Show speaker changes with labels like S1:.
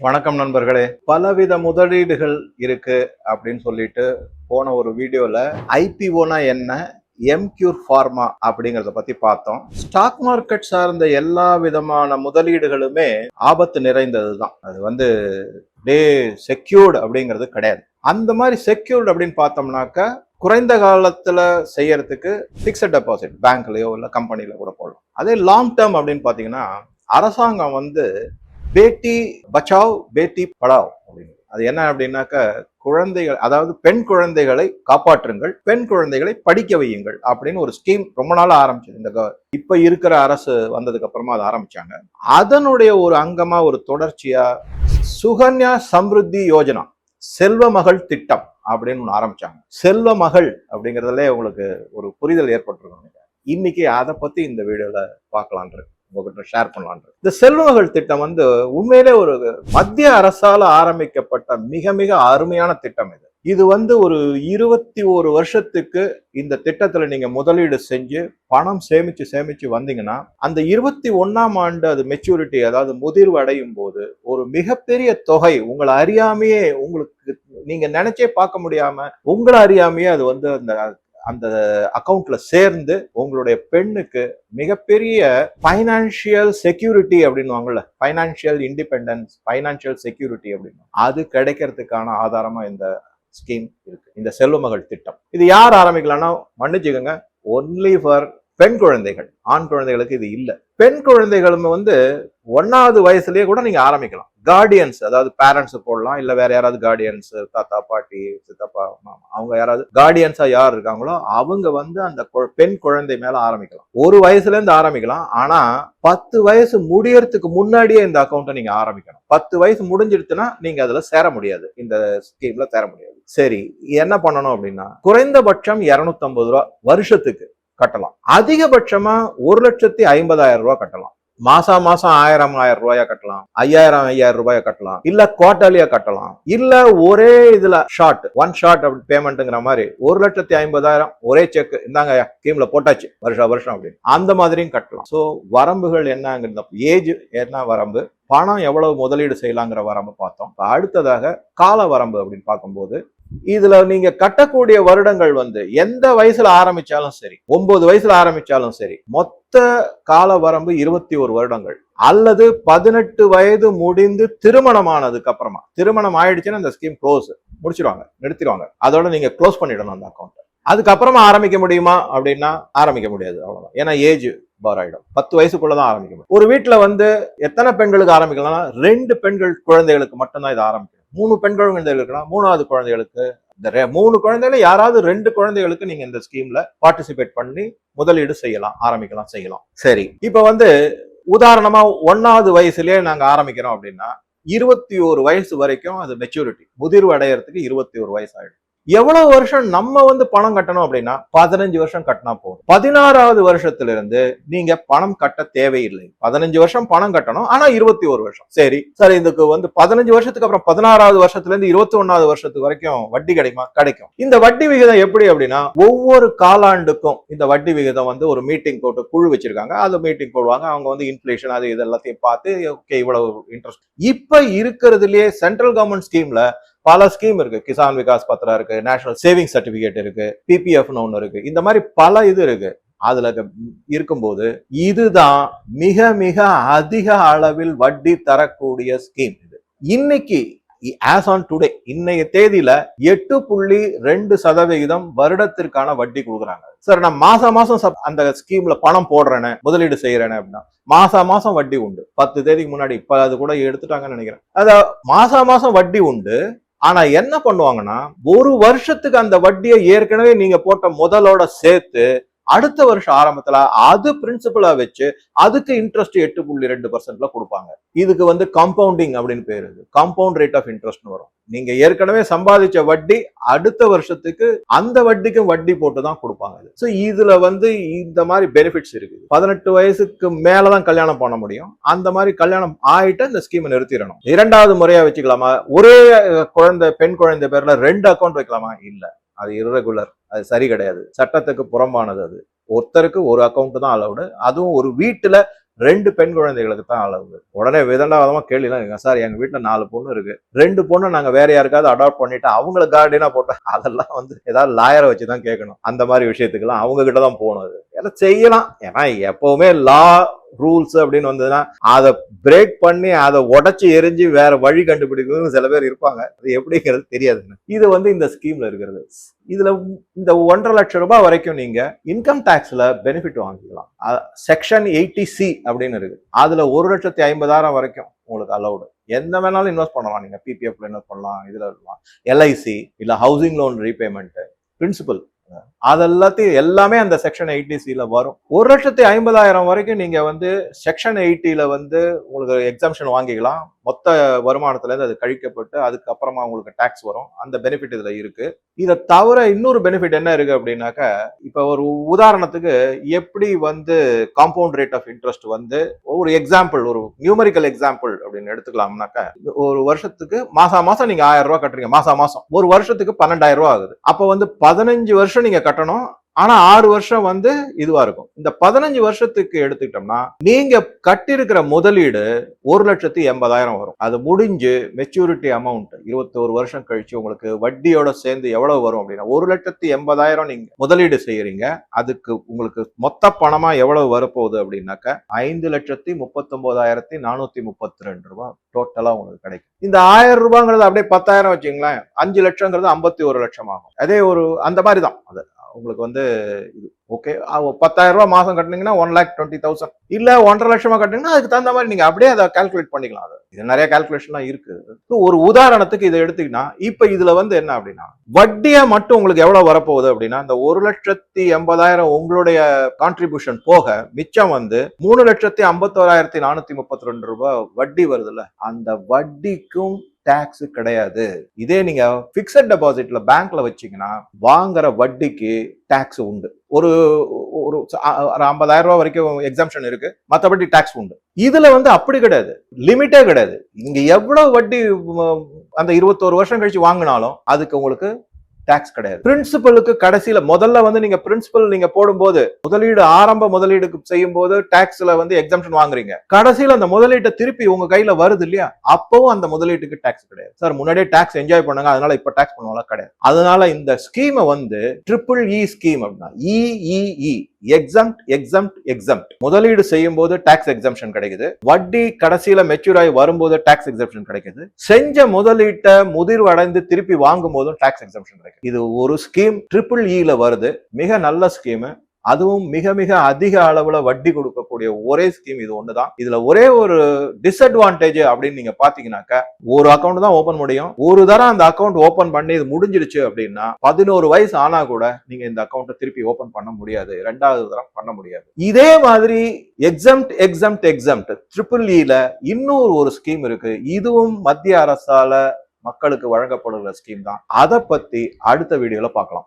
S1: வணக்கம் நண்பர்களே. பலவித முதலீடுகள் இருக்கு அப்படின்னு சொல்லிட்டு போன ஒரு வீடியோல ஐபிஓனா என்ன எம்கியூர் ஃபார்மா அப்படிங்கறத பத்தி பார்த்தோம். ஸ்டாக் மார்க்கெட் சார்ந்த எல்லா விதமான முதலீடுகளுமே ஆபத்து நிறைந்தது தான் அது வந்து டே செக்யூர்டு அப்படிங்கிறது கிடையாது. அந்த மாதிரி செக்யூர்டு அப்படின்னு பார்த்தோம்னாக்கா குறைந்த காலத்துல செய்யறதுக்கு பிக்சட் டெபாசிட் பேங்க்லயோ இல்ல கம்பெனில கூட போடலாம். அதே லாங் டேர்ம் அப்படின்னு பாத்தீங்கன்னா அரசாங்கம் வந்து பேட்டி பச்சாவ் பேட்டி படாவ் அப்படின்னு. அது என்ன அப்படின்னாக்க குழந்தைகள் அதாவது பெண் குழந்தைகளை காப்பாற்றுங்கள் பெண் குழந்தைகளை படிக்க வையுங்கள் அப்படின்னு ஒரு ஸ்கீம் ரொம்ப நாள் ஆரம்பிச்சது. இந்த இப்ப இருக்கிற அரசு வந்ததுக்கு அப்புறமா அதை ஆரம்பிச்சாங்க. அதனுடைய ஒரு அங்கமா ஒரு தொடர்ச்சியா சுகன்யா சம்ருத்தி யோஜனா செல்வ மகள் திட்டம் அப்படின்னு ஒன்று ஆரம்பிச்சாங்க. செல்வ மகள் அப்படிங்கிறதுல உங்களுக்கு ஒரு புரிதல் ஏற்பட்டிருக்கணும் இன்னைக்கு அதை பத்தி இந்த வீடியோல பார்க்கலான் இருக்கு. உங்ககிட்ட ஷேர் பண்ணலான் இந்த செல்வங்கள் திட்டம் வந்து உண்மையிலே ஒரு மத்திய அரசால ஆரம்பிக்கப்பட்ட மிக மிக அருமையான திட்டம் இது. இது வந்து ஒரு இருபத்தி ஒரு வருஷத்துக்கு இந்த திட்டத்துல நீங்க முதலீடு செஞ்சு பணம் சேமிச்சு சேமிச்சு வந்தீங்கன்னா அந்த இருபத்தி ஒன்னாம் ஆண்டு அது மெச்சூரிட்டி அதாவது முதிர்வு அடையும் போது ஒரு மிகப்பெரிய தொகை உங்களை அறியாமையே உங்களுக்கு நீங்க நினைச்சே பார்க்க முடியாம உங்களை அறியாமையே அது வந்து அந்த அந்த அக்கௌண்ட்ல சேர்ந்து உங்களுடைய பெண்ணுக்கு மிகப்பெரிய ஃபைனான்சியல் செக்யூரிட்டி அப்படின்னுவாங்கல்ல ஃபைனான்சியல் இண்டிபெண்டன்ஸ் ஃபைனான்சியல் செக்யூரிட்டி அப்படின்னு அது கிடைக்கிறதுக்கான ஆதாரமா இந்த ஸ்கீம் இருக்கு. இந்த செல்வமகள் திட்டம். இது யார் ஆரம்பிக்கலாம்னா மன்னிச்சுக்கோங்க ஒன்லி ஃபார் பெண் குழந்தைகள் ஆண் குழந்தைகளுக்கு இது இல்லை. பெண் குழந்தைகளும் வந்து ஒன்னாவது வயசுலயே கூட நீங்க ஆரம்பிக்கலாம். கார்டியன்ஸ் அதாவது பேரண்ட்ஸ் போடலாம். இல்ல வேற யாராவது கார்டியன்ஸ் தாத்தா பாட்டி சித்தப்பா மாமா அவங்க யாராவது கார்டியன்ஸா யார் இருக்காங்களோ அவங்க வந்து அந்த பெண் குழந்தை மேல ஆரம்பிக்கலாம். ஒரு வயசுல இருந்து ஆரம்பிக்கலாம். ஆனா பத்து வயசு முடியறதுக்கு முன்னாடியே இந்த அக்கௌண்ட்டை நீங்க ஆரம்பிக்கணும். பத்து வயசு முடிஞ்சிடுச்சுன்னா நீங்க அதுல சேர முடியாது. இந்த ஸ்கீம்ல சேர முடியாது. சரி என்ன பண்ணணும் அப்படின்னா குறைந்தபட்சம் 250 ரூபா வருஷத்துக்கு கட்டலாம். அதிகபட்சமா ஒரு லட்சத்தி ஐம்பதாயிரம் ரூபாய் கட்டலாம். மாசா மாசம் ஆயிரம் ஆயிரம் ரூபாயா கட்டலாம். ஐயாயிரம் ஐயாயிரம் ரூபாயா கட்டலாம். இல்ல குவார்டர்லியா கட்டலாம். இல்ல ஒரே இதுல ஷார்ட் ஒன் ஷார்ட் அப்படி பேமெண்ட்ங்கிற மாதிரி ஒரு லட்சத்தி ஐம்பதாயிரம் ஒரே செக் இந்தாங்க ஸ்கீம்ல போட்டாச்சு. வருஷம் வருஷம் அப்படின்னு. அந்த மாதிரியும் கட்டலாம். சோ வரம்புகள் என்னங்கிறத ஏஜ் என்ன வரம்பு பணம் எவ்வளவு முதலீடு செய்யலாங்கிற வரம்பு பார்த்தோம். அடுத்ததாக கால வரம்பு அப்படின்னு பார்க்கும்போது இதுல நீங்க கட்டக்கூடிய வருடங்கள் வந்து எந்த வயசுல ஆரம்பிச்சாலும் சரி ஒன்பது வயசுல ஆரம்பிச்சாலும் சரி மொத்த கால வரம்பு இருபத்தி ஒரு வருடங்கள் அல்லது பதினெட்டு வயது முடிந்து திருமணமானதுக்கு அப்புறமா. திருமணம் ஆயிடுச்சுன்னா இந்த ஸ்கீம் க்ளோஸ் முடிச்சிருவாங்க நிறுத்திடுவாங்க. அதோட நீங்க க்ளோஸ் பண்ணிடணும் அந்த அக்கௌண்ட் அதுக்கப்புறமா ஆரம்பிக்க முடியுமா அப்படின்னா ஆரம்பிக்க முடியாது அவ்வளவுதான். ஏன்னா ஏஜ் பார் ஆகிடும் பத்து வயசுக்குள்ளதான் ஆரம்பிக்க முடியும். ஒரு வீட்டுல வந்து எத்தனை பெண்களுக்கு ஆரம்பிக்கலாம்னா ரெண்டு பெண்கள் குழந்தைகளுக்கு மட்டும்தான் இது ஆரம்பிக்கும் மூணு பெண் குழந்தைகளுக்குனா மூணாவது குழந்தைகளுக்கு இந்த ரெ- மூணு குழந்தைகள யாராவது ரெண்டு குழந்தைகளுக்கு நீங்க இந்த ஸ்கீம்ல பார்ட்டிசிபேட் பண்ணி முதலீடு செய்யலாம் ஆரம்பிக்கலாம் செய்யலாம். சரி இப்ப வந்து உதாரணமா ஒன்னாவது வயசுலயே நாங்க ஆரம்பிக்கிறோம் அப்படின்னா இருபத்தி ஒரு வயசு வரைக்கும் அது மெச்சூரிட்டி முதிர்வு அடையறதுக்கு இருபத்தி ஒரு வயசு ஆயிடும். எவ்வளவு வருஷம் நம்ம வந்து பணம் கட்டணும் அப்படின்னா பதினஞ்சு வருஷம் கட்டினா போதும். பதினாறாவது வருஷத்துல இருந்து நீங்க பணம் கட்ட தேவையில்லை. பதினஞ்சு வருஷம் பணம் கட்டணும் ஆனா இருபத்தி ஒரு வருஷம். சரி சரி இதுக்கு வந்து பதினஞ்சு வருஷத்துக்கு அப்புறம் பதினாறாவது வருஷத்துல இருந்து இருபத்தி ஒன்னாவது வருஷத்துக்கு வரைக்கும் வட்டி கிடைக்குமா? கிடைக்கும். இந்த வட்டி விகிதம் எப்படி அப்படின்னா ஒவ்வொரு காலாண்டுக்கும் இந்த வட்டி விகிதம் வந்து ஒரு மீட்டிங் போட்டு குழு வச்சிருக்காங்க. அது மீட்டிங் போடுவாங்க. அவங்க வந்து இன்ஃபிளேஷன் அது இது எல்லாத்தையும் பார்த்து ஓகே இவ்வளவு இன்ட்ரெஸ்ட் இப்ப இருக்கிறதுலயே சென்ட்ரல் கவர்மெண்ட் ஸ்கீம்ல பல ஸ்கீம் இருக்கு. கிசான் விகாஸ் பத்ரா இருக்கு நேஷனல் சேவிங் சர்டிபிகேட் இருக்கு பிபிஎஃப்னு ஒன்று இருக்கு. இந்த மாதிரி பல இது இருக்கு. அதுல இருக்கும்போது இதுதான் மிக மிக அதிக அளவில் வட்டி தரக்கூடிய ஸ்கீம் இது. இன்னைக்கு ஆஸ் ஆன் டுடே இன்னைய தேதியில எட்டு புள்ளி ரெண்டு சதவிகிதம் வருடத்திற்கான வட்டி கொடுக்குறாங்க. சார் நான் மாசம் மாசம் சப்- அந்த ஸ்கீம்ல பணம் போடுறேனே முதலீடு செய்யறேனே அப்படின்னா மாசா மாசம் வட்டி உண்டு. பத்து தேதிக்கு முன்னாடி இப்ப அது கூட எடுத்துட்டாங்கன்னு நினைக்கிறேன். அத மாசா மாசம் வட்டி உண்டு. ஆனா என்ன பண்ணுவாங்கன்னா ஒரு வருஷத்துக்கு அந்த வட்டியை ஏற்கனவே நீங்க போட்ட முதலோட சேர்த்து அடுத்த வருஷம் ஆரம்பத்துல அது பிரின்சிபலா வச்சு அதுக்கு இன்ட்ரெஸ்ட் எட்டு புள்ளி ரெண்டு பர்சன்ட்ல கொடுப்பாங்க. இதுக்கு வந்து காம்பவுண்டிங் அப்படின்னு பேரு காம்பவுண்ட் ரேட் ஆஃப் இன்ட்ரெஸ்ட் வரும். நீங்க ஏற்கனவே சம்பாதிச்ச வட்டி அடுத்த வருஷத்துக்கு அந்த வட்டிக்கும் வட்டி போட்டு தான் கொடுப்பாங்க ஸோ இதுல வந்து இந்த மாதிரி பெனிஃபிட்ஸ் இருக்குது. பதினெட்டு வயசுக்கு மேலதான் கல்யாணம் பண்ண முடியும். அந்த மாதிரி கல்யாணம் ஆயிட்டு இந்த ஸ்கீமை நிறுத்திடணும். இரண்டாவது முறையா வச்சுக்கலாமா? ஒரே குழந்தை பெண் குழந்தை பேர்ல ரெண்டு அக்கௌண்ட் வைக்கலாமா? இல்ல. அது இரகுலர் அது சரி கிடையாது. சட்டத்துக்கு புறம்பானது அது. ஒருத்தருக்கு ஒரு அக்கௌண்ட் தான் அலௌடு அதுவும் ஒரு வீட்டில் ரெண்டு பெண் குழந்தைகளுக்கு தான் அளவு உடனே விதண்டாவதமாக கேள்விலாம் இருக்கு சார் எங்கள் வீட்டில் நாலு பொண்ணு இருக்கு. ரெண்டு பொண்ணு நாங்கள் வேற யாருக்காவது அடாப்ட் பண்ணிட்டு அவங்கள கார்டினாக போட்டோம் அதெல்லாம் வந்து ஏதாவது லாயரை வச்சு தான் கேட்கணும். அந்த மாதிரி விஷயத்துக்கெல்லாம் அவங்க கிட்ட தான் போகணும் அது. எல்லாம் செய்யலாம். ஏன்னா எப்பவுமே லா ரூல்ஸ் அப்படின்னு வந்ததுன்னா அதை பிரேக் பண்ணி அதை உடச்சி எரிஞ்சு வேற வழி கண்டுபிடிக்கணும்னு சில பேர் இருப்பாங்க. அது எப்படிங்கிறது தெரியாதுங்க. இது வந்து இந்த ஸ்கீம்ல இருக்கிறது. இதுல இந்த ஒன்றரை லட்சம் ரூபாய் வரைக்கும் நீங்க இன்கம் டாக்ஸ்ல பெனிஃபிட் வாங்கிக்கலாம். செக்ஷன் எயிட்டி சி அப்படின்னு இருக்கு அதுல ஒரு லட்சத்தி ஐம்பதாயிரம் வரைக்கும் உங்களுக்கு அலௌடு எந்த வேணாலும் இன்வெஸ்ட் பண்ணலாம். நீங்க பிபிஎஃப்ல இன்வெஸ்ட் பண்ணலாம். இதுல இருக்கலாம். எல்ஐசி இல்ல ஹவுசிங் லோன் ரீபேமெண்ட் பிரின்சிபல் அதெல்லாத்தையும் எல்லாமே அந்த செக்ஷன் எயிட்டி சில வரும். ஒரு லட்சத்தி ஐம்பதாயிரம் வரைக்கும் நீங்க வந்து செக்ஷன் எயிட்டில வந்து உங்களுக்கு எக்ஸாம்ஷன் வாங்கிக்கலாம். மொத்த வருமானத்துலேருந்து அது கழிக்கப்பட்டு அதுக்கப்புறமா உங்களுக்கு டேக்ஸ் வரும். அந்த பெனிஃபிட் இதில் இருக்குது இதை தவிர இன்னொரு பெனிஃபிட் என்ன இருக்குது அப்படின்னாக்கா இப்போ ஒரு உதாரணத்துக்கு எப்படி வந்து காம்பவுண்ட் ரேட் ஆஃப் இன்ட்ரெஸ்ட் வந்து ஒரு எக்ஸாம்பிள் ஒரு நியூமரிக்கல் எக்ஸாம்பிள் அப்படின்னு எடுத்துக்கலாம்னாக்கா ஒரு வருஷத்துக்கு மாசா மாசம் நீங்கள் ஆயிரம் ரூபா கட்டுறீங்க மாசா மாசம். ஒரு வருஷத்துக்கு பன்னெண்டாயிரம் ரூபா ஆகுது. அப்போ வந்து பதினஞ்சு வருஷம் நீங்கள் கட்டணும் ஆனா ஆறு வருஷம் வந்து இதுவா இருக்கும். இந்த பதினஞ்சு வருஷத்துக்கு எடுத்துக்கிட்டோம்னா நீங்க கட்டியிருக்கிற முதலீடு ஒரு லட்சத்தி எண்பதாயிரம் வரும். அது முடிஞ்சு மெச்சூரிட்டி அமௌண்ட் இருபத்தோரு வருஷம் கழிச்சு உங்களுக்கு வட்டியோட சேர்ந்து எவ்வளவு வரும் அப்படின்னா ஒரு லட்சத்தி எண்பதாயிரம் நீங்க முதலீடு செய்யறீங்க. அதுக்கு உங்களுக்கு மொத்த பணமா எவ்வளவு வரப்போகுது அப்படின்னாக்க ஐந்து லட்சத்தி முப்பத்தொன்பதாயிரத்தி நானூத்தி முப்பத்தி ரெண்டு ரூபா டோட்டலா உங்களுக்கு கிடைக்கும். இந்த ஆயிரம் ரூபாங்கிறது அப்படியே பத்தாயிரம் வச்சுங்களேன் அஞ்சு லட்சங்கிறது ஐம்பத்தி ஒரு லட்சம் ஆகும் அதே ஒரு அந்த மாதிரி தான். அது உங்களுக்கு வந்து இது ஓகே பத்தாயிரம் ரூபாய் மாசம் கட்டினீங்கன்னா ஒன் லேக் டுவெண்ட்டி தௌசண்ட் இல்ல ஒன்றரை லட்சமா கட்டினீங்கன்னா அதுக்கு தகுந்த மாதிரி நீங்க அப்படியே அதை கால்குலேட் பண்ணிக்கலாம் அது. இது நிறைய கால்குலேஷன்லாம் இருக்கு. ஒரு உதாரணத்துக்கு இதை எடுத்தீங்கன்னா இப்ப இதுல வந்து என்ன அப்படின்னா வட்டியை மட்டும் உங்களுக்கு எவ்வளவு வரப்போகுது அப்படின்னா இந்த ஒரு லட்சத்தி எண்பதாயிரம் உங்களுடைய கான்ட்ரிபியூஷன் போக மிச்சம் வந்து மூணு லட்சத்தி ஐம்பத்தோராயிரத்தி நானூத்தி முப்பத்தி ரெண்டு ரூபாய் வட்டி வருதுல்ல. அந்த வட்டிக்கும் டேக்ஸ் கிடையாது. இதே நீங்க பிக்சட் டெபாசிட்ல பேங்க்ல வச்சீங்கன்னா வாங்குற வட்டிக்கு டேக்ஸ் உண்டு. ஒரு ஒரு ஐம்பதாயிரம் ரூபாய் வரைக்கும் எக்ஸாம்ஷன் இருக்கு. மற்றபடி டேக்ஸ் உண்டு. இதுல வந்து அப்படி கிடையாது. லிமிட்டே கிடையாது. இங்க எவ்வளவு வட்டி அந்த இருபத்தோரு வருஷம் கழிச்சு வாங்கினாலும் அதுக்கு உங்களுக்கு டாக்ஸ் கிடையாது. பிரின்சிபலுக்கு கடைசியில முதல்ல வந்து நீங்க பிரின்சிபல் நீங்க போடும்போது முதலீடு ஆரம்ப முதலீடுக்கு செய்யும் போது டாக்ஸ்ல வந்து எக்ஸாம்ஷன் வாங்குறீங்க. கடைசியில அந்த முதலீட்டை திருப்பி உங்க கையில வருது இல்லையா? அப்பவும் அந்த முதலீட்டுக்கு டாக்ஸ் கிடையாது. சார் முன்னாடியே டாக்ஸ் என்ஜாய் பண்ணுங்க அதனால இப்ப டாக்ஸ் பண்ணுவாங்க கிடையாது. அதனால இந்த ஸ்கீமை வந்து ட்ரிபிள் இ ஸ்கீம் அப்படின்னா இஇஇ எக்ஸம்ட் எக்ஸம்ட் எக்ஸம்ட் முதலீடு செய்யும் போது டாக்ஸ் எக்ஸம்ஷன் கிடைக்குது. வட்டி கடைசியில மெச்சூர் ஆகி வரும்போது டாக்ஸ் எக்ஸம்ஷன் கிடைக்குது. செஞ்ச முதலீட்டை முதிர்வு அடைந்து திருப்பி வாங்கும் போதும் டாக்ஸ் எக்ஸம்ஷன் கிடைக்குது. இது ஒரு ஸ்கீம் ட்ரிபிள் இல வருது. மிக நல்ல ஸ்கீமு அதுவும் மிக மிக அதிக அளவுல வட்டி கொடுக்கக்கூடிய ஒரே ஸ்கீம் இது ஒண்ணுதான். இதுல ஒரே ஒரு டிஸ்அட்வான்டேஜ் அப்படின்னு நீங்க பாத்தீங்கன்னாக்க ஒரு அக்கௌண்ட் தான் ஓபன் முடியும். ஒரு தரம் அந்த அக்கௌண்ட் ஓபன் பண்ணி இது முடிஞ்சிருச்சு அப்படின்னா பதினோரு வயசு ஆனா கூட நீங்க இந்த அக்கௌண்ட்டை திருப்பி ஓபன் பண்ண முடியாது. ரெண்டாவது தரம் பண்ண முடியாது. இதே மாதிரி எக்ஸம்ட் எக்ஸம்ட் எக்ஸம்ட் ட்ரிபிள் இல இன்னொரு ஒரு ஸ்கீம் இருக்கு. இதுவும் மத்திய அரசால மக்களுக்கு வழங்கப்படுகிற ஸ்கீம் தான். அதை பத்தி அடுத்த வீடியோல பார்க்கலாம்.